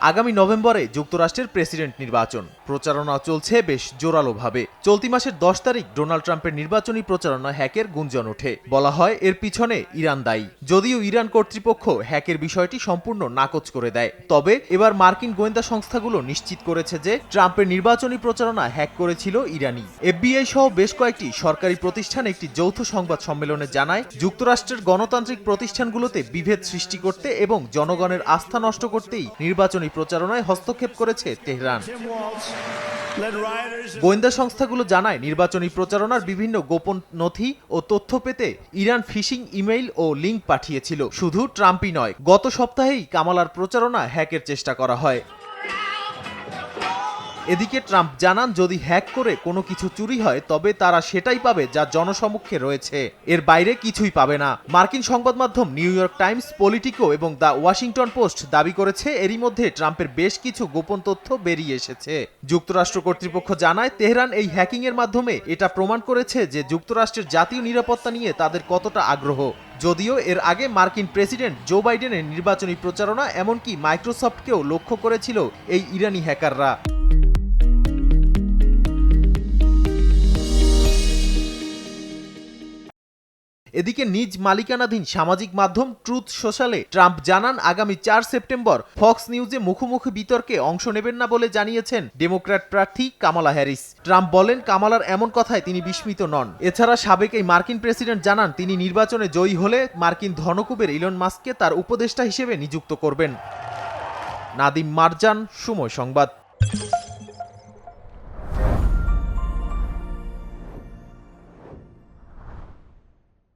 আগামী নভেম্বরে যুক্তরাষ্ট্রের প্রেসিডেন্ট নির্বাচন। প্রচারণা চলছে বেশ জোরালোভাবে। চলতি মাসের দশ তারিখ ডোনাল্ড ট্রাম্পের নির্বাচনী প্রচারণা হ্যাকের গুঞ্জন ওঠে। বলা হয়, এর পিছনে ইরান দায়ী। যদিও ইরান কর্তৃপক্ষ হ্যাকের বিষয়টি সম্পূর্ণ নাকচ করে দেয়। তবে এবার মার্কিন গোয়েন্দা সংস্থাগুলো নিশ্চিত করেছে যে ট্রাম্পের নির্বাচনী প্রচারণা হ্যাক করেছিল ইরানি এফবিআই সহ বেশ কয়েকটি সরকারি প্রতিষ্ঠান একটি যৌথ সংবাদ সম্মেলনে জানায়, যুক্তরাষ্ট্রের গণতান্ত্রিক প্রতিষ্ঠানগুলোতে বিভেদ সৃষ্টি করতে এবং জনগণের আস্থা নষ্ট করতেই নির্বাচনী প্রচারণায় হস্তক্ষেপ করেছে তেহরান. গোয়েন্দা সংস্থাগুলো জানায় নির্বাচনী প্রচারণার বিভিন্ন গোপন নথি ও তথ্য পেতে ইরান ফিশিং ইমেইল ও লিঙ্ক পাঠিয়েছিল শুধু ট্রাম্পই নয় গত সপ্তাহেই কামালার প্রচারণা হ্যাকের চেষ্টা করা হয় এদিকে ট্রাম্প জানান, যদি হ্যাক করে কোনো কিছু চুরি হয়, তবে তারা সেটাই পাবে যা জনসমক্ষে রয়েছে। এর বাইরে কিছুই পাবে না। মার্কিন সংবাদ মাধ্যম নিউ ইয়র্ক টাইমস, পলিটিকো এবং দ্য ওয়াশিংটন পোস্ট দাবি করেছে, এরই মধ্যে ট্রাম্পের বেশ কিছু গোপন তথ্য বেরিয়ে এসেছে। যুক্তরাষ্ট্র কর্তৃপক্ষ জানায়, তেহরান এই হ্যাকিং এর মাধ্যমে এটা প্রমাণ করেছে যে যুক্তরাষ্ট্রের জাতীয় নিরাপত্তা নিয়ে তাদের কতটা আগ্রহ। যদিও এর আগে মার্কিন প্রেসিডেন্ট জো বাইডেনের নির্বাচনী প্রচারণা এমনকি মাইক্রোসফটকেও লক্ষ্য করেছিল এই ইরানি হ্যাকাররা। এদিকে নিজ মালিকানাধীন সামাজিক মাধ্যম ট্রুথ সোশ্যালে ট্রাম্প জানান আগামী চার সেপ্টেম্বর ফক্স নিউজে মুখোমুখি বিতর্কে অংশ নেবেন না বলে জানিয়েছেন ডেমোক্র্যাট প্রার্থী কামালা হ্যারিস। ট্রাম্প বলেন, কামালার এমন কথায় তিনি বিস্মিত নন। এছাড়া সাবেক এই মার্কিন প্রেসিডেন্ট জানান, তিনি নির্বাচনে জয়ী হলে মার্কিন ধনকুবের ইলন মাস্ককে তার উপদেষ্টা হিসেবে নিযুক্ত করবেন। নাদিম মারজান, সময় সংবাদ।